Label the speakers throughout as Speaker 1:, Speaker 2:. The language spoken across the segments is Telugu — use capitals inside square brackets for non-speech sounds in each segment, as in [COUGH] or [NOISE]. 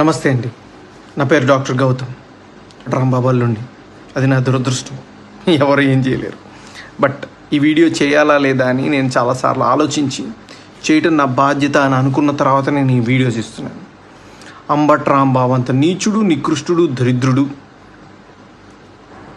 Speaker 1: నమస్తే అండి. నా పేరు డాక్టర్ గౌతమ్. రాంబాబాల్లుండి అది నా దురదృష్టం. ఎవరు ఏం చేయలేరు. బట్ ఈ వీడియో చేయాలా లేదా అని నేను చాలాసార్లు ఆలోచించి చేయటం నా బాధ్యత అని అనుకున్న తర్వాత నేను ఈ వీడియో చేస్తున్నాను. అంబట్ రాంబాబు అంత నీచుడు నికృష్టుడు దరిద్రుడు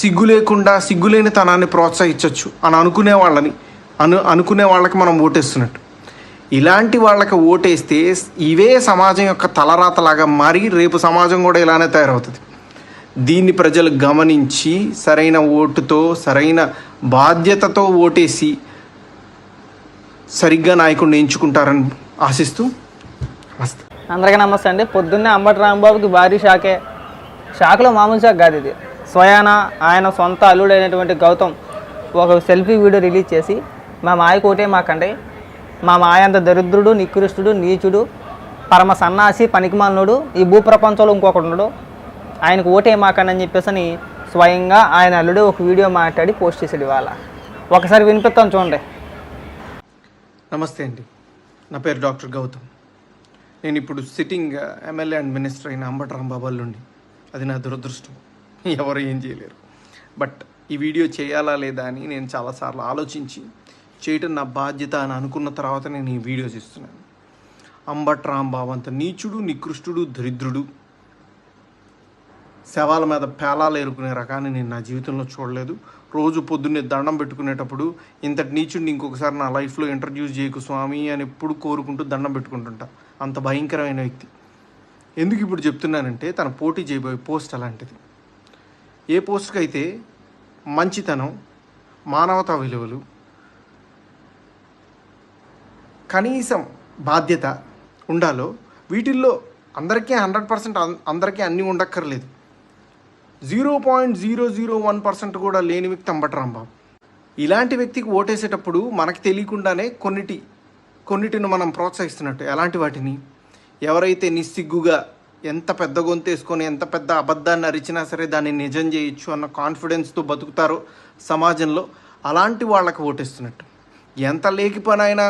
Speaker 1: సిగ్గు లేకుండా సిగ్గులేని తనాన్ని ప్రోత్సహించవచ్చు అని అనుకునే వాళ్ళని అను అనుకునే వాళ్ళకి మనం ఓటేస్తున్నట్టు. ఇలాంటి వాళ్ళకి ఓటేస్తే ఇవే సమాజం యొక్క తలరాతలాగా మారి రేపు సమాజం కూడా ఇలానే తయారవుతుంది. దీన్ని ప్రజలు గమనించి సరైన ఓటుతో సరైన బాధ్యతతో ఓటేసి సరిగ్గా నాయకుడిని ఎంచుకుంటారని ఆశిస్తూ
Speaker 2: అందరికీ నమస్తే అండి. పొద్దున్నే అంబటి రాంబాబుకి భారీ షాకే. షాక్లో మామూలు షాక్ కాదు ఇది. స్వయాన ఆయన సొంత అల్లుడైనటువంటి గౌతమ్ ఒక సెల్ఫీ వీడియో రిలీజ్ చేసి మా మాయకు ఒకటే మాకండి. మా మాయంత దరిద్రుడు నికృష్టుడు నీచుడు పరమ సన్నాసి పనికిమాలనుడు ఈ భూప్రపంచంలో ఇంకొకడు ఆయనకు ఓటే మాకండి అని చెప్పేసి అని స్వయంగా ఆయన అల్లుడు ఒక వీడియో మాట్లాడి పోస్ట్ చేసాడు ఇవాళ. ఒకసారి వినిపిస్తాం చూడండి.
Speaker 1: నమస్తే అండి. నా పేరు డాక్టర్ గౌతమ్. నేను ఇప్పుడు సిట్టింగ్ ఎమ్మెల్యే అండ్ మినిస్టర్ అయిన అంబటి రాంబాబాల్లుండి అది నా దురదృష్టం. [LAUGHS] ఎవరు ఏం చేయలేరు. బట్ ఈ వీడియో చేయాలా లేదా అని నేను చాలాసార్లు ఆలోచించి చేయటం నా బాధ్యత అని అనుకున్న తర్వాత నేను ఈ వీడియోస్ ఇస్తున్నాను అంబట్ రాంబాబు అంత నీచుడు నికృష్టుడు దరిద్రుడు. శవాల మీద పేలాలు ఏరుకునే రకాన్ని నేను నా జీవితంలో చూడలేదు. రోజు పొద్దున్నే దండం పెట్టుకునేటప్పుడు ఇంతటి నీచుడిని ఇంకొకసారి నా లైఫ్లో ఇంట్రడ్యూస్ చేయకు స్వామి అని ఎప్పుడు కోరుకుంటూ దండం పెట్టుకుంటుంటా. అంత భయంకరమైన వ్యక్తి. ఎందుకు ఇప్పుడు చెప్తున్నానంటే తన పోటీ చేయబోయే పోస్ట్ అలాంటిది. ఏ పోస్ట్కి అయితే మంచితనం మానవతా విలువలు కనీసం బాధ్యత ఉండాలో వీటిల్లో అందరికీ హండ్రెడ్ పర్సెంట్ అందరికీ అన్నీ ఉండక్కర్లేదు. Zero point zero zero one percent కూడా లేని వ్యక్తి అంబటి రాంబాబు ఇలాంటి వ్యక్తికి ఓటేసేటప్పుడు మనకు తెలియకుండానే కొన్నిటి కొన్నిటిని మనం ప్రోత్సహిస్తున్నట్టు. ఎలాంటి వాటిని? ఎవరైతే నిస్సిగ్గుగా ఎంత పెద్ద గొంతు వేసుకొని ఎంత పెద్ద అబద్ధాన్ని అరిచినా సరే దాన్ని నిజం చేయొచ్చు అన్న కాన్ఫిడెన్స్తో బతుకుతారో సమాజంలో అలాంటి వాళ్ళకి ఓటేస్తున్నట్టు. ఎంత లేకి పని అయినా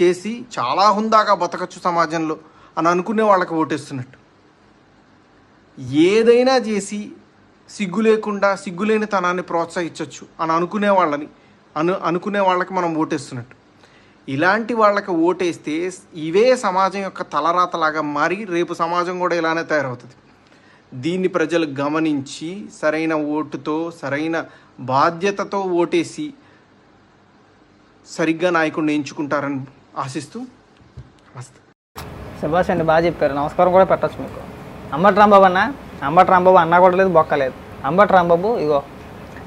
Speaker 1: చేసి చాలా హుందాగా బతకచ్చు సమాజంలో అని అనుకునే వాళ్ళకి ఓటేస్తున్నట్టు. ఏదైనా చేసి సిగ్గు లేకుండా సిగ్గులేని తనాన్ని ప్రోత్సహించవచ్చు అని అనుకునే వాళ్ళని అను అనుకునే వాళ్ళకి మనం ఓటేస్తున్నట్టు. ఇలాంటి వాళ్ళకి ఓటేస్తే ఇవే సమాజం యొక్క తలరాతలాగా మారి రేపు సమాజం కూడా ఇలానే తయారవుతుంది. దీన్ని ప్రజలు గమనించి సరైన ఓటుతో సరైన బాధ్యతతో ఓటేసి సరిగ్గా నాయకుడిని ఎంచుకుంటారని ఆశిస్తూ వస్తా.
Speaker 2: సుభాష్ అండి బాగా చెప్పారు. నమస్కారం కూడా పెట్టచ్చు మీకు. అంబటి రాంబాబు అన్న? అంబటి రాంబాబు అన్న కూడా లేదు బొక్కలేదు అంబటి రాంబాబు ఇగో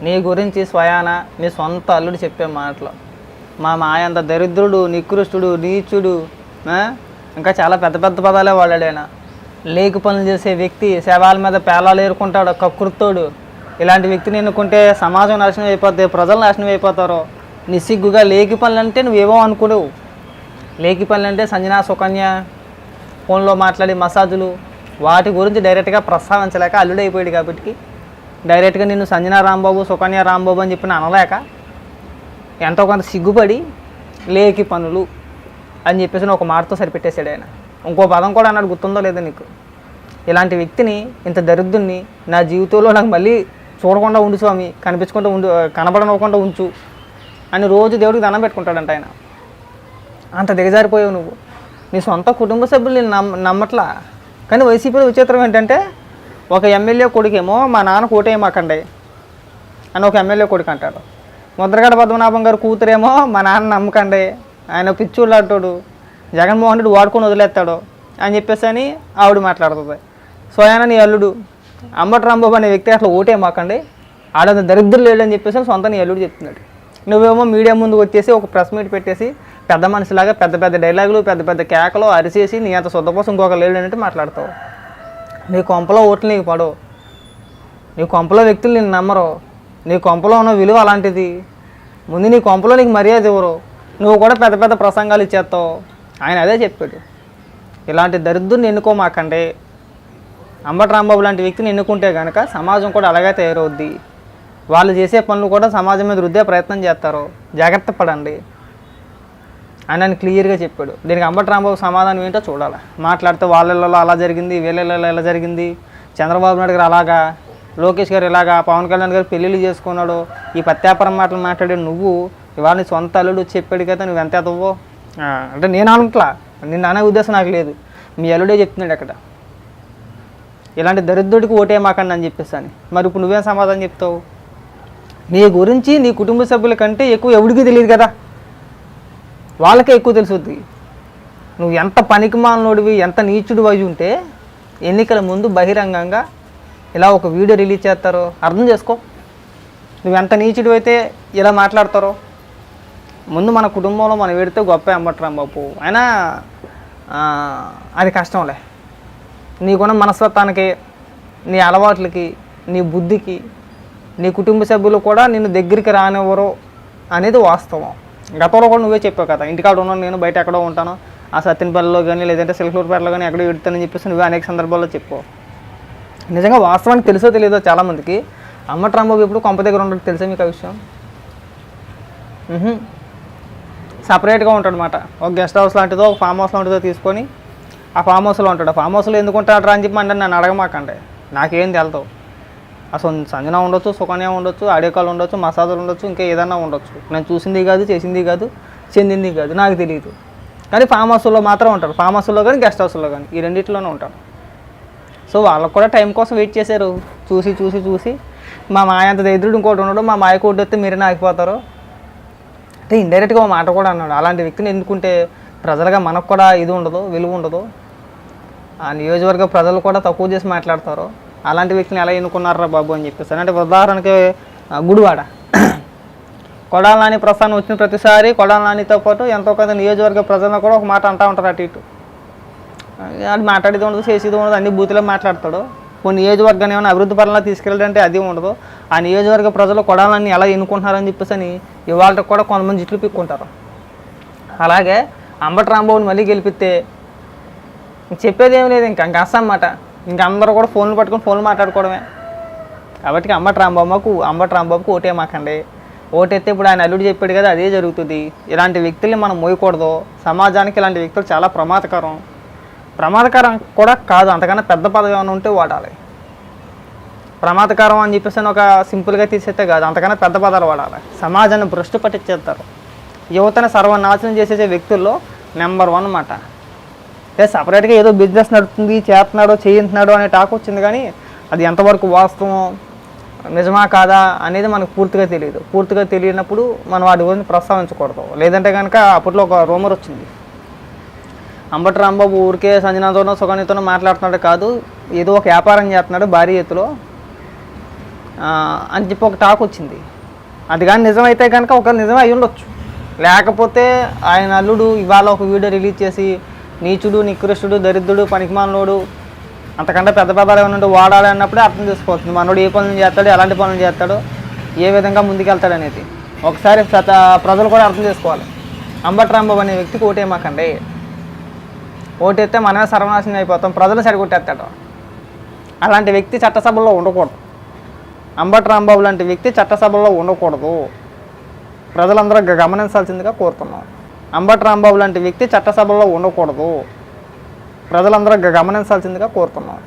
Speaker 2: నీ గురించి స్వయాన నీ సొంత అల్లుడు చెప్పే మాటలు. మా మాయ అంత దరిద్రుడు నికృష్టుడు నీచుడు ఇంకా చాలా పెద్ద పెద్ద పదాలే వాడాడైనా లేకు పనులు చేసే వ్యక్తి శవాల మీద పేలాలు ఏరుకుంటాడు కకృత్తోడు ఇలాంటి వ్యక్తిని ఎన్నుకుంటే సమాజం నాశనం అయిపోద్ది ప్రజలు నాశనం అయిపోతారు. నిస్సిగ్గుగా లేకి పనులు అంటే నువ్వేమో అనుకోడు లేకి పనులు అంటే సంజనా సుకన్య ఫోన్లో మాట్లాడి మసాజులు. వాటి గురించి డైరెక్ట్గా ప్రస్తావించలేక అల్లుడైపోయాడు కాబట్టి డైరెక్ట్గా నిన్ను సంజనా రాంబాబు సుకన్య రాంబాబు అని చెప్పిన అనలేక ఎంతో కొంత సిగ్గుపడి లేకి పనులు అని చెప్పేసి ఒక మాటతో సరిపెట్టేశాడు ఆయన. ఇంకో పదం కూడా అన్నాడు గుర్తుందో లేదో నీకు? ఇలాంటి వ్యక్తిని ఇంత దరిద్రుని నా జీవితంలో నాకు మళ్ళీ చూడకుండా ఉండు స్వామి కనిపించకుండా ఉండు కనబడనివ్వకుండా ఉంచు అని రోజు దేవుడికి దండం పెట్టుకుంటాడంట ఆయన. అంత దిగజారిపోయావు నువ్వు. నీ సొంత కుటుంబ సభ్యులు నేను నమ్మ నమ్మట్లా? కానీ వైసీపీలో విచిత్రం ఏంటంటే ఒక ఎమ్మెల్యే కొడుకేమో మా నాన్న కోటేయమాకండి అని ఒక ఎమ్మెల్యే కొడుకు అంటాడు. ముద్రగడ పద్మనాభం గారు కూతురేమో మా నాన్న నమ్మకండి. ఆయన పిచ్చోళ్ళు అంటాడు జగన్మోహన్ రెడ్డి వాడుకొని వదిలేస్తాడు అని చెప్పేసి అని ఆవిడ మాట్లాడుతుంది. స్వయాన నీ అల్లుడు. అంబటి రాంబాబు అనే వ్యక్తి అట్లా ఓటే మాకండి. దరిద్రులు లేడు అని చెప్పేసి సొంత నీ అల్లుడు చెప్తున్నాడు. నువ్వేమో మీడియా ముందుకు వచ్చేసి ఒక ప్రెస్ మీట్ పెట్టేసి పెద్ద మనిషిలాగా పెద్ద పెద్ద డైలాగులు పెద్ద పెద్ద కేకలు అరిచేసి నీ అంత సొంత కోసం ఇంకొక లేడు అన్నట్టు మాట్లాడతావు. నీ కొంపలో ఓట్లు నీకు పడవు. నీ కొంపలో వ్యక్తులు నేను నమ్మరు. నీ కొంపలో ఉన్న విలువ అలాంటిది. ముందు నీ కొంపలో నీకు మర్యాద ఇవ్వరు. నువ్వు కూడా పెద్ద పెద్ద ప్రసంగాలు ఇచ్చేస్తావు. ఆయన అదే చెప్పాడు. ఇలాంటి దరిద్రుని ఎన్నుకోమాకండి. అంబటి రాంబాబు లాంటి వ్యక్తిని ఎన్నుకుంటే కనుక సమాజం కూడా అలాగే తయారవుద్ది. వాళ్ళు చేసే పనులు కూడా సమాజం మీద రుద్దే ప్రయత్నం చేస్తారు. జాగ్రత్త పడండి. అని ఆయన క్లియర్గా చెప్పాడు. దీనికి అంబటి రాంబాబు సమాధానం ఏంటో చూడాలి. మాట్లాడితే వాళ్ళల్లో అలా జరిగింది వీళ్ళల్లో ఇలా జరిగింది. చంద్రబాబు నాయుడు గారు అలాగా లోకేష్ గారు ఇలాగా పవన్ కళ్యాణ్ గారు పెళ్ళిళ్ళు చేసుకున్నాడు ఈ పత్యాపరం మాటలు మాట్లాడే నువ్వు ఇవాళ నీ సొంత అల్లుడు చెప్పాడు కదా నువ్వు ఎంత ఎదవో? అంటే నేను అనుకుంటా నేను అనే ఉద్దేశం నాకు లేదు. మీ అల్లుడే చెప్తున్నాడు అక్కడ. ఇలాంటి దరిద్రుడికి ఓటే మాకండి అని చెప్పేసి అని. మరి ఇప్పుడు నువ్వేం సమాధానం చెప్తావు? నీ గురించి నీ కుటుంబ సభ్యుల కంటే ఎక్కువ ఎవడికి తెలియదు కదా? వాళ్ళకే ఎక్కువ తెలుసుద్ది. నువ్వు ఎంత పనికిమాలినోడివి ఎంత నీచుడు అయి ఉంటే ఎన్నికల ముందు బహిరంగంగా ఇలా ఒక వీడియో రిలీజ్ చేస్తారో? అర్థం చేసుకో. నువ్వు ఎంత నీచుడు అయితే ఇలా మాట్లాడతారో. ముందు మన కుటుంబంలో మనం పెడితే గొప్ప అమ్మట్రా బాపు. అయినా అది కష్టంలే. నీకున్న మనస్తత్వానికి నీ అలవాట్లకి నీ బుద్ధికి నీ కుటుంబ సభ్యులు కూడా నిన్ను దగ్గరికి రానివ్వరు అనేది వాస్తవం. గతంలో కూడా నువ్వే చెప్పావు కదా ఇంటికాడ ఉన్నాను నేను బయట ఎక్కడో ఉంటాను. ఆ సత్యనపల్లిలో కానీ లేదంటే సిల్కలూరుపేటలో కానీ ఎక్కడో ఎడుతానని చెప్పేసి నువ్వే అనేక సందర్భాల్లో చెప్పావు. నిజంగా వాస్తవానికి తెలుసో తెలియదో చాలామందికి. అమ్మ ట్రాంబాబు ఎప్పుడు కొంప దగ్గర ఉండదు తెలుసా మీకు ఆ విషయం? సపరేట్గా ఉంటాడు అనమాట ఒక గెస్ట్ హౌస్ లాంటిదో ఒక ఫామ్ హౌస్ లాంటిదో తీసుకొని ఆ ఫామ్ హౌస్లో ఉంటాడు. ఆ ఫామ్ హౌస్లో ఎందుకు ఉంటాడు అని చెప్పి అంటే నన్ను అడగమాకండి. నాకేం తెలతావు అసలు సంజన ఉండొచ్చు సుకన్య ఉండొచ్చు ఆడియోకాల్ ఉండొచ్చు మసాజులు ఉండొచ్చు ఇంకా ఏదైనా ఉండొచ్చు. నేను చూసింది కాదు చేసింది కాదు చెందింది కాదు నాకు తెలియదు కానీ ఫామ్ హౌస్లో మాత్రం ఉంటారు. ఫామ్ హౌస్లో కానీ గెస్ట్ హౌస్లో కానీ ఈ రెండింటిలోనే ఉంటాడు సో వాళ్ళకు కూడా టైం కోసం వెయిట్ చేశారు. చూసి చూసి చూసి. మా మాయ అంత దరిద్రుడు ఇంకోటి ఉండడు. మా మాయ కోటి వస్తే మీరే ఆగిపోతారు? అంటే ఇండైరెక్ట్గా ఒక మాట కూడా అన్నాడు. అలాంటి వ్యక్తిని ఎన్నుకుంటే ప్రజలుగా మనకు కూడా ఇది ఉండదు విలువ ఉండదు. ఆ నియోజకవర్గ ప్రజలు కూడా తక్కువ చేసి మాట్లాడతారు. అలాంటి వ్యక్తిని ఎలా ఎన్నుకున్నారా బాబు అని చెప్పేసి. అంటే ఉదాహరణకి గుడివాడ. కొడాలని ప్రస్థానం వచ్చిన ప్రతిసారి కొడాలనానితో పాటు ఎంతో కొంత నియోజకవర్గ ప్రజలను కూడా ఒక మాట అంటూ ఉంటారు అటు ఇటు. అది మాట్లాడేది ఉండదు చేసేది ఉండదు అన్ని బూతులో మాట్లాడతాడు. కొన్ని నియోజకవర్గాన్ని ఏమైనా అభివృద్ధి పరంగా తీసుకెళ్ళాలంటే అది ఉండదు. ఆ నియోజకవర్గ ప్రజలు కొడాలని ఎలా ఎన్నుకుంటున్నారని చెప్పేసి అని ఇవాళ కూడా కొంతమంది జిట్లు పిక్కుంటారు. అలాగే అంబటి రాంబాబుని మళ్ళీ గెలిపిస్తే చెప్పేది ఏం లేదు ఇంకా ఇంకా అన్నమాట. ఇంకా అందరూ కూడా ఫోన్లు పట్టుకొని ఫోన్లు మాట్లాడుకోవడమే. కాబట్టి అంబటి రాంబాబుకు అంబటి రాంబాబుకు ఓటే మాకండి. ఓటెత్తే ఇప్పుడు ఆయన అల్లుడు చెప్పాడు కదా అదే జరుగుతుంది. ఇలాంటి వ్యక్తుల్ని మనం మోయకూడదు. సమాజానికి ఇలాంటి వ్యక్తులు చాలా ప్రమాదకరం. ప్రమాదకరం కూడా కాదు. అంతకన్నా పెద్ద పదవి ఏమైనా ఉంటే వాడాలి. ప్రమాదకరం అని చెప్పేసి ఒక సింపుల్గా తీసేస్తే కాదు. అంతకన్నా పెద్ద పదాలు వాడాలి. సమాజాన్ని భ్రష్టు పట్టించేస్తారు. యువతను సర్వనాశనం చేసే వ్యక్తుల్లో నెంబర్ వన్ అన్నమాట అంటే సపరేట్గా ఏదో బిజినెస్ నడుతుంది చేస్తున్నాడో చేయించున్నాడో అనే టాక్ వచ్చింది కానీ అది ఎంతవరకు వాస్తవం నిజమా కాదా అనేది మనకు పూర్తిగా తెలియదు. పూర్తిగా తెలియనప్పుడు మనం వాటి గురించి ప్రస్తావించకూడదు. లేదంటే కనుక అప్పట్లో ఒక రూమర్ వచ్చింది. అంబటి రాంబాబు ఊరికే సంజనాతోనో సుగనితోనో మాట్లాడుతున్నాడు కాదు. ఏదో ఒక వ్యాపారం చేస్తున్నాడు భారీ ఎత్తులో. అని చెప్పి ఒక టాక్ వచ్చింది. అది కానీ నిజమైతే కనుక ఒక నిజం అయి ఉండొచ్చు. లేకపోతే ఆయన అల్లుడు ఇవాళ ఒక వీడియో రిలీజ్ చేసి నీచుడు నికృష్టుడు దరిద్రుడు పనికిమాలినోడు అంతకంటే పెద్ద పెద్దలు ఏమైనా ఉంటే వాడాలి అన్నప్పుడే అర్థం చేసుకోవచ్చు మనోడు ఏ పనులు చేస్తాడు ఎలాంటి పనులు చేస్తాడు ఏ విధంగా ముందుకెళ్తాడు అనేది. ఒకసారి ప్రజలు కూడా అర్థం చేసుకోవాలి. అంబటి రాంబాబు అనే వ్యక్తికి ఓటేమాకండి ఓటేస్తే మనమే సర్వనాశనం అయిపోతాం ప్రజలు సరిగొట్టేస్తాడు. అలాంటి వ్యక్తి చట్టసభలో ఉండకూడదు. అంబటి రాంబాబు లాంటి వ్యక్తి చట్టసభలో ఉండకూడదు. ప్రజలందరూ గమనించాల్సిందిగా కోరుతున్నాం. అంబటి రాంబాబు లాంటి వ్యక్తి చట్టసభలో ఉండకూడదు. ప్రజలందరూ గమనించాల్సిందిగా కోరుతున్నాం.